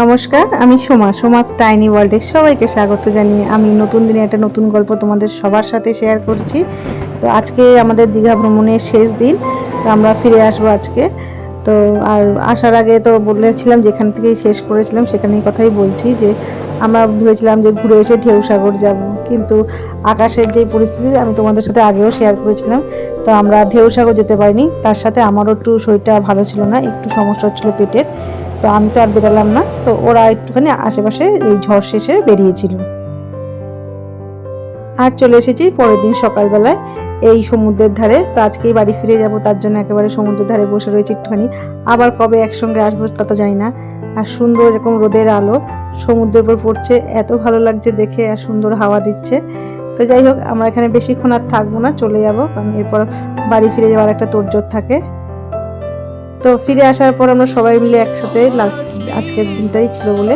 নমস্কার, আমি সোমা, সোমাস টাইনি ওয়ার্ল্ডে সবাইকে স্বাগত জানিয়ে আমি নতুন দিনে একটা নতুন গল্প তোমাদের সবার সাথে শেয়ার করছি। তো আজকে আমাদের দীঘা ভ্রমণের শেষ দিন, তো আমরা ফিরে আসব আজকে। তো আর আসার আগে তো বলেছিলাম, যেখান থেকেই শেষ করেছিলাম, সেখানেই কথাই বলছি যে আমরা ভেবেছিলাম যে ঘুরে এসে ঢেউ সাগর যাব, কিন্তু আকাশের যে পরিস্থিতি, আমি তোমাদের সাথে আগেও শেয়ার করেছিলাম। তো আমরা ঢেউ সাগর যেতে পারিনি, তার সাথে আমারও একটু শরীরটা ভালো ছিল না, একটু সমস্যা হচ্ছিল পেটের, তো আমি তো আর বেরোলাম না। তো ওরা একটুখানি আশেপাশে এই ঝড় শেষে বেরিয়েছিল। আর চলে এসেছি পরের দিন সকালবেলায় এই সমুদ্রের ধারে। তো আজকেই বাড়ি ফিরে যাব, তার জন্য একেবারে সমুদ্রের ধারে বসে রয়েছে একটুখানি। আবার কবে একসঙ্গে আসব তা তো জানি না। আর সুন্দর এরকম রোদের আলো, সমুদ্রের উপর পড়ছে, এত ভালো লাগছে দেখে আর সুন্দর হাওয়া দিচ্ছে। তো যাই হোক, আমরা এখানে বেশিক্ষণ আর থাকব না, চলে যাব, কারণ এরপর বাড়ি ফিরে যাওয়ার একটা তোড়জোড় থাকে। তো ফিরে আসার পর আমরা সবাই মিলে একসাথে লাস্ট আজকের দিনটাই ছিল বলে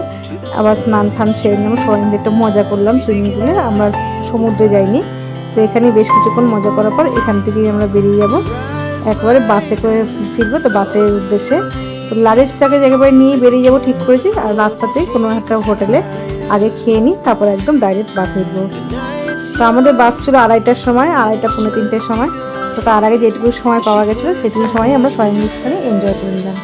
আবার স্নান ফান সেরে নিলাম, সবাই মিলে একটু মজা করলাম সুইমিং পুলে, আমরা সমুদ্রে যাইনি। তো এখানে বেশ কিছুক্ষণ মজা করার পর এখান থেকেই আমরা বেরিয়ে যাব। একবারে বাসে করে ফিরবো, তো বাসের উদ্দেশ্যে। তো লাগেজটাকে একেবারে নিয়ে বেরিয়ে যাব ঠিক করেছি, আর রাস্তাতে কোনো একটা হোটেলে আগে খেয়ে নিই, তারপর একদম ডাইরেক্ট বাসে উঠবো। তো আমাদের বাস ছিল আড়াইটার সময়, আড়াইটা পৌনে তিনটের সময়। তো তার আগে যেটুকু সময় পাওয়া গেছিল, সেটুকু সময় আমরা সবাই মিলে এনজয় করে নিলাম।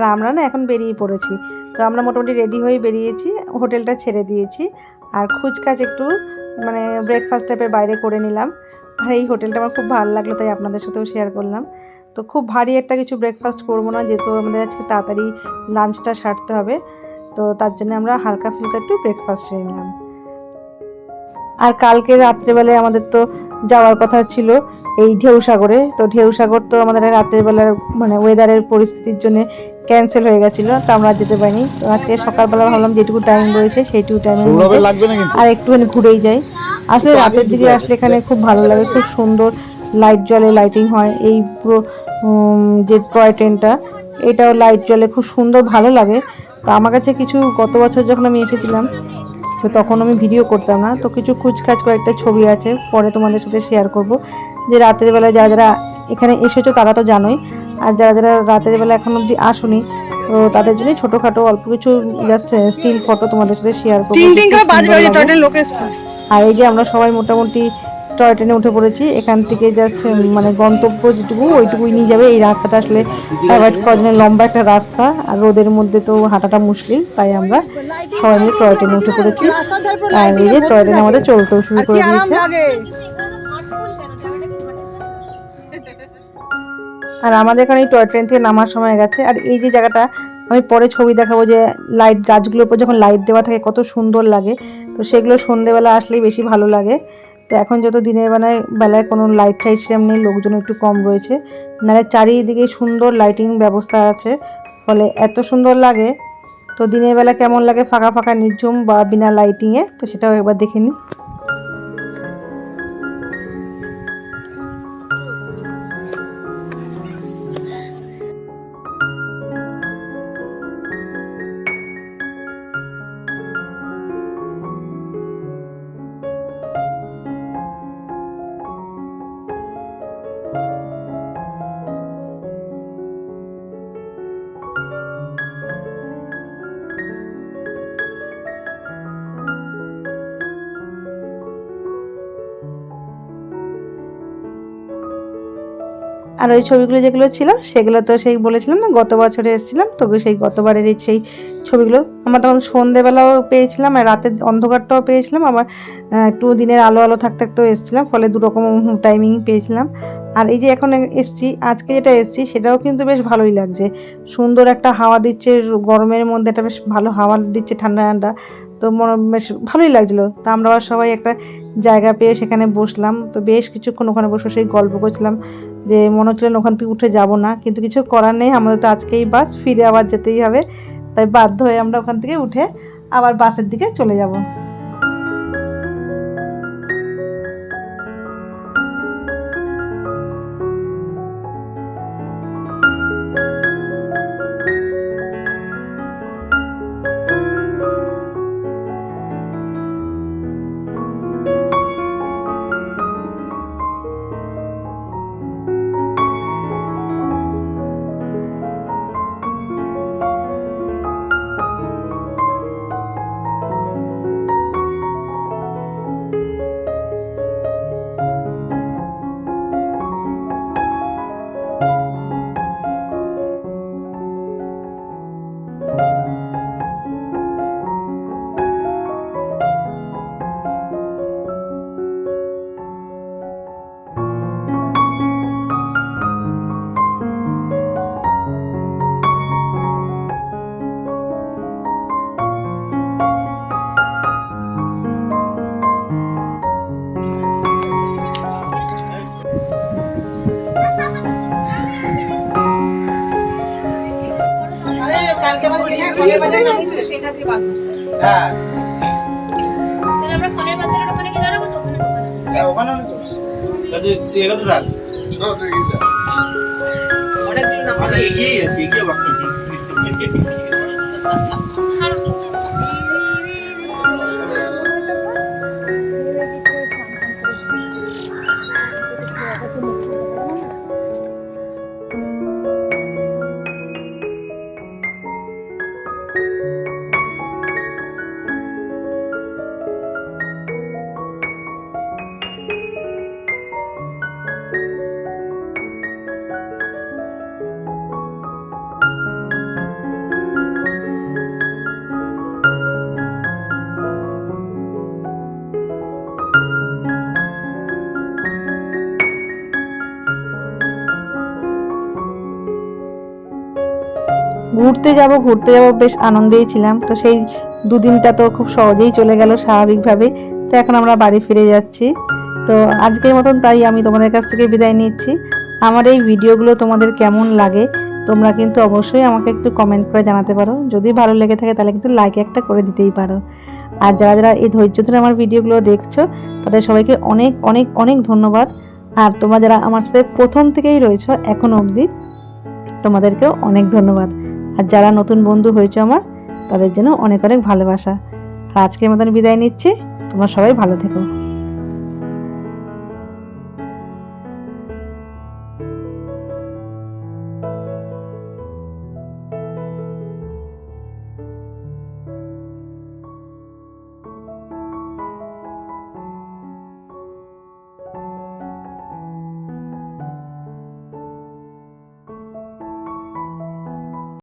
আর আমরা না এখন বেরিয়ে পড়েছি। তো আমরা মোটামুটি রেডি হয়ে বেরিয়েছি, হোটেলটা ছেড়ে দিয়েছি। আর খুচকাচ একটু মানে ব্রেকফাস্ট টাইপের বাইরে করে নিলাম। আর এই হোটেলটা আমার খুব ভালো লাগল, তাই আপনাদের সাথেও শেয়ার করলাম। তো খুব ভারী একটা কিছু ব্রেকফাস্ট করব না, যেহেতু আমাদের আজকে তাড়াতাড়ি লাঞ্চটা সারতে হবে। তো তার জন্য আমরা হালকা ফুলকা একটু ব্রেকফাস্ট সেরে নিলাম। আর কালকে রাত্রেবেলায় আমাদের তো যাওয়ার কথা ছিল এই ঢেউ সাগরে তো ঢেউ সাগর তো আমাদের রাত্রেবেলার মানে ওয়েদারের পরিস্থিতির জন্য ক্যান্সেল হয়ে গেছিল তো আমরা যেতে পারিনি। তো আজকে সকালবেলা ভাবলাম যেটুকু টাইম রয়েছে সেইটুকু কিন্তু আর একটুখানি ঘুরেই যাই। আসলে রাতের দিকে দিকে আসলে এখানে খুব ভালো লাগে খুব সুন্দর লাইট জলে লাইটিং হয়। এই পুরো যে টয় ট্রেনটা এটাও লাইট জলে খুব সুন্দর ভালো লাগে। তো আমার কাছে কিছু গত বছর যখন আমি এসেছিলাম তো তখন আমি ভিডিও করতাম না। তো কিছু খুচখাচ কয়েকটা ছবি আছে পরে তোমাদের সাথে শেয়ার করব। যে রাতের বেলা যারা যারা এখানে এসেছ তারা তো জানোই আর যারা যারা রাতের বেলা এখন অবধি আসুনি তো তাদের জন্য ছোটোখাটো অল্প কিছু জাস্ট স্টিল ফটো তোমাদের সাথে শেয়ার করব। আর এই যে আমরা সবাই মোটামুটি টয় ট্রেনে উঠে পড়েছি এখান থেকে জাস্ট মানে গন্তব্য যেটুকু ওইটুকুই নিয়ে যাবে। এই রাস্তাটা আসলে অ্যাভয়েড করার জন্য লম্বা একটা রাস্তা আর রোদের মধ্যে তো হাঁটাটা মুশকিল তাই আমরা সবাই মিলে টয় ট্রেনে উঠে পড়েছি। আর এই যে টয় ট্রেন আমাদের চলতেও শুরু করে দিয়েছে। আর আমাদের এখানে এই টয় ট্রেন থেকে নামার সময় গেছে। আর এই যে জায়গাটা, আমি পরে ছবি দেখাবো যে লাইট গাছগুলোর উপর যখন লাইট দেওয়া থাকে কত সুন্দর লাগে। তো সেগুলো সন্ধেবেলা আসলেই বেশি ভালো লাগে। তো এখন যত দিনের বেলায় বেলায় কোনো লাইট টাইট সেরকম নেই, লোকজন একটু কম রয়েছে। নাহলে চারিদিকে সুন্দর লাইটিং ব্যবস্থা আছে। ফলে এত সুন্দর লাগে। তো দিনের বেলা কেমন লাগে? ফাঁকা ফাঁকা নির্ঝুম বা বিনা লাইটিংয়ে তো সেটাও একবার দেখে নিই। আর ওই ছবিগুলো যেগুলো ছিল, সেগুলো তো সেই বলেছিলাম না, গত বছরে এসেছিলাম তো সেই গতবারের সেই ছবিগুলো। আমরা তখন সন্ধেবেলাও পেয়েছিলাম আর রাতের অন্ধকারটাও পেয়েছিলাম, আবার একটু দিনের আলো আলো থাকতে থাকতেও এসেছিলাম, ফলে দুরকম টাইমিং পেয়েছিলাম। আর এই যে এখন এসছি, আজকে যেটা এসছি, সেটাও কিন্তু বেশ ভালোই লাগছে। সুন্দর একটা হাওয়া দিচ্ছে, গরমের মধ্যে একটা বেশ ভালো হাওয়া দিচ্ছে ঠান্ডা ঠান্ডা, তো মনে- বেশ ভালোই লাগছিল। তা আমরা সবাই একটা জায়গা পেয়ে সেখানে বসলাম। তো বেশ কিছুক্ষণ ওখানে বসে সেই গল্প করছিলাম যে মনে হচ্ছিলেন ওখান থেকে উঠে যাব না। কিন্তু কিছু করার নেই, আমাদের তো আজকেই বাস ফিরে আবার যেতেই হবে। তাই বাধ্য হয়ে আমরা ওখান থেকে উঠে আবার বাসের দিকে চলে যাব। বাস তাহলে আমরা ফোনের বাজারের ওখানে গিয়ে দাঁড়াবো তো? ওখানে দোকান আছে। তুই এগোতে থাক। অনেক দিন নামা আমি এগিয়ে আছি এগিয়ে বাকি। ছাড়ো। ঘুরতে যাব ঘুরতে যাব, বেশ আনন্দেই ছিলাম। তো সেই দুদিনটা তো খুব সহজেই চলে গেল স্বাভাবিকভাবে। তো এখন আমরা বাড়ি ফিরে যাচ্ছি। তো আজকের মতন তাই আমি তোমাদের কাছ থেকে বিদায় নিচ্ছি। আমার এই ভিডিওগুলো তোমাদের কেমন লাগে, তোমরা কিন্তু অবশ্যই আমাকে একটু কমেন্ট করে জানাতে পারো। যদি ভালো লেগে থাকে তাহলে কিন্তু লাইক একটা করে দিতেই পারো। আর যারা যারা এই ধৈর্য ধরে আমার ভিডিওগুলো দেখছ, তাদের সবাইকে অনেক অনেক অনেক ধন্যবাদ। আর তোমরা যারা আমার সাথে প্রথম থেকেই রয়েছো, এখন অবধি তোমাদেরকেও অনেক ধন্যবাদ। আর যারা নতুন বন্ধু হয়েছে আমার, তাদের জন্য অনেক অনেক ভালোবাসা। আর আজকের মতন বিদায় নিচ্ছি। তোমরা সবাই ভালো থেকো।